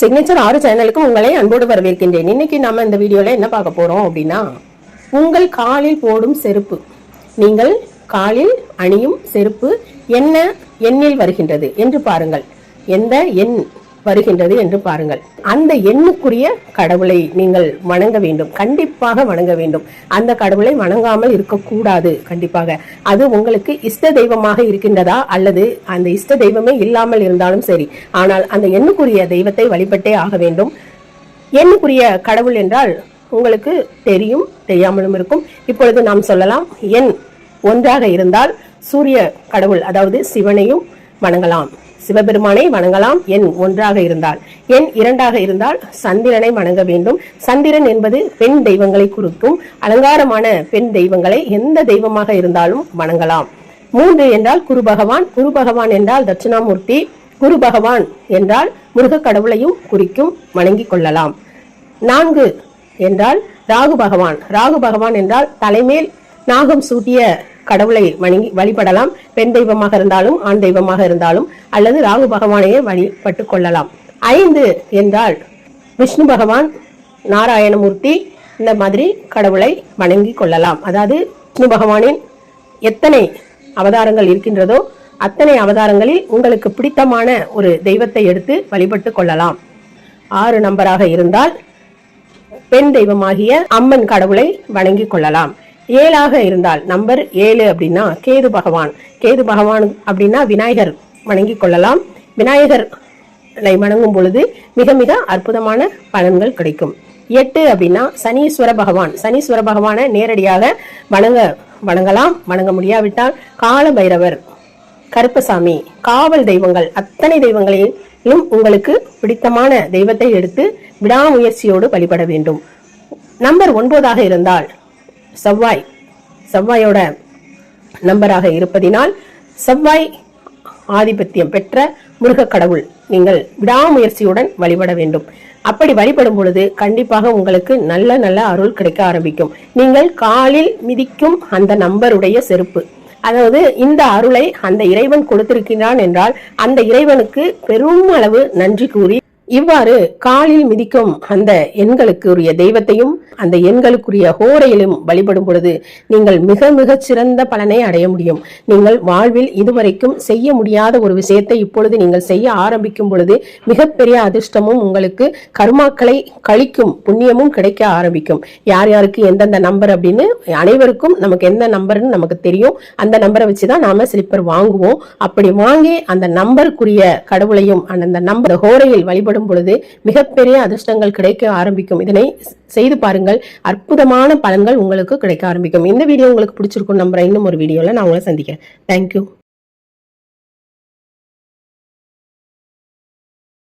Signature ஆறு சேனலுக்கு உங்களை அன்போடு வரவேற்கின்றேன். இன்னைக்கு நாம இந்த வீடியோவில் என்ன பார்க்க போறோம் அப்படின்னா உங்கள் காலில் போடும் செருப்பு. நீங்கள் காலில் அணியும் செருப்பு என்ன எண்ணில் வருகின்றது என்று பாருங்கள். எந்த எண்? வருகின்றது என்று பாருங்கள். அந்த எண்ணுக்குரிய கடவுளை நீங்கள் வணங்க வேண்டும். கண்டிப்பாக வணங்க வேண்டும். அந்த கடவுளை வணங்காமல் இருக்கக்கூடாது கண்டிப்பாக. அது உங்களுக்கு இஷ்ட தெய்வமாக இருக்கின்றதா? அல்லது அந்த இஷ்ட தெய்வமே இல்லாமல் இருந்தாலும் சரி. ஆனால் அந்த எண்ணுக்குரிய தெய்வத்தை வழிபட்டே ஆக வேண்டும். எண்ணுக்குரிய கடவுள் என்றால் உங்களுக்கு தெரியும் தெரியாமலும் இருக்கும். இப்பொழுது நாம் சொல்லலாம் எண் ஒன்றாக இருந்தால் சூரிய கடவுள் அதாவது சிவனையும் வணங்கலாம். சிவபெருமானை வணங்கலாம். என் ஒன்றாக இருந்தால். என் இரண்டாக இருந்தால் சந்திரனை வணங்க வேண்டும். சந்திரன் என்பது பெண் தெய்வங்களை குறிக்கும் அலங்காரமான பெண் தெய்வங்களை எந்த தெய்வமாக இருந்தாலும் வணங்கலாம். மூன்று என்றால் குரு பகவான் குரு பகவான் என்றால் தட்சிணாமூர்த்தி குரு பகவான் என்றால் முருக கடவுளையும் குறிக்கும் வணங்கிக் கொள்ளலாம். நான்கு என்றால் ராகு பகவான். ராகு பகவான் என்றால் தலைமேல் நாகம் சூட்டிய கடவுளை வணங்கி வழிபடலாம். பெண் தெய்வமாக இருந்தாலும் ஆண் தெய்வமாக இருந்தாலும் அல்லது ராகு பகவானையே வழிபட்டு கொள்ளலாம். ஐந்து என்றால் விஷ்ணு பகவான் நாராயணமூர்த்தி இந்த மாதிரி கடவுளை வணங்கி கொள்ளலாம். அதாவது விஷ்ணு பகவானின் எத்தனை அவதாரங்கள் இருக்கின்றதோ அத்தனை அவதாரங்களில் உங்களுக்கு பிடித்தமான ஒரு தெய்வத்தை எடுத்து வழிபட்டு கொள்ளலாம். ஆறு நம்பராக இருந்தால் பெண் தெய்வமாகிய அம்மன் கடவுளை வணங்கி கொள்ளலாம். ஏழாக இருந்தால் நம்பர் ஏழு அப்படின்னா கேது பகவான். கேது பகவான் அப்படின்னா விநாயகர் வணங்கி கொள்ளலாம். விநாயகர் வணங்கும் பொழுது மிக மிக அற்புதமான பலன்கள் கிடைக்கும். எட்டு அப்படின்னா சனீஸ்வர பகவான். சனீஸ்வர பகவானை நேரடியாக வணங்க வணங்கலாம். வணங்க முடியாவிட்டால் கால பைரவர் கருப்பசாமி காவல் தெய்வங்கள் அத்தனை தெய்வங்களையும் உங்களுக்கு பிடித்தமான தெய்வத்தை எடுத்து விடாமுயற்சியோடு வழிபட வேண்டும். நம்பர் ஒன்பதாக இருந்தால் செவ்வாய் செவ்வாயோட நம்பராக இருப்பதினால் செவ்வாய் ஆதிபத்தியம் பெற்ற முருகக் கடவுள் நீங்கள் விடாமுயற்சியுடன் வழிபட வேண்டும். அப்படி வழிபடும் பொழுது கண்டிப்பாக உங்களுக்கு நல்ல நல்ல அருள் கிடைக்க ஆரம்பிக்கும். நீங்கள் காலில் மிதிக்கும் அந்த நம்பருடைய செருப்பு. அதாவது இந்த அருளை அந்த இறைவன் கொடுத்திருக்கிறான் என்றால் அந்த இறைவனுக்கு பெரும் அளவு நன்றி கூறி இவ்வாறு காலில் மிதிக்கும் அந்த எண்களுக்குரிய தெய்வத்தையும் அந்த எண்களுக்குரிய ஹோரையிலும் வழிபடும் பொழுது நீங்கள் மிக மிக சிறந்த பலனை அடைய முடியும். நீங்கள் வாழ்வில் இதுவரைக்கும் செய்ய முடியாத ஒரு விஷயத்தை இப்பொழுது நீங்கள் செய்ய ஆரம்பிக்கும் பொழுது மிகப்பெரிய அதிர்ஷ்டமும் உங்களுக்கு கர்மாக்களை கழிக்கும் புண்ணியமும் கிடைக்க ஆரம்பிக்கும். யார் யாருக்கு எந்தெந்த நம்பர் அப்படின்னு அனைவருக்கும் நமக்கு எந்த நம்பர்னு நமக்கு தெரியும். அந்த நம்பரை வச்சுதான் நாம ஸ்லிப்பர் வாங்குவோம். அப்படி வாங்கி அந்த நம்பருக்குரிய கடவுளையும் அந்த நம்பர் ஹோரையில் வழிபடும் பொழுது மிகப்பெரிய அதிர்ஷ்டங்கள் கிடைக்க ஆரம்பிக்கும். இதனை செய்து பாருங்கள். அற்புதமான பலன்கள் உங்களுக்கு கிடைக்க ஆரம்பிக்கும். இந்த வீடியோ உங்களுக்கு பிடிச்சிருக்கும் நம்புறேன். இன்னும் ஒரு வீடியோவில் நான் உங்களை சந்திக்கிறேன். தேங்க்யூ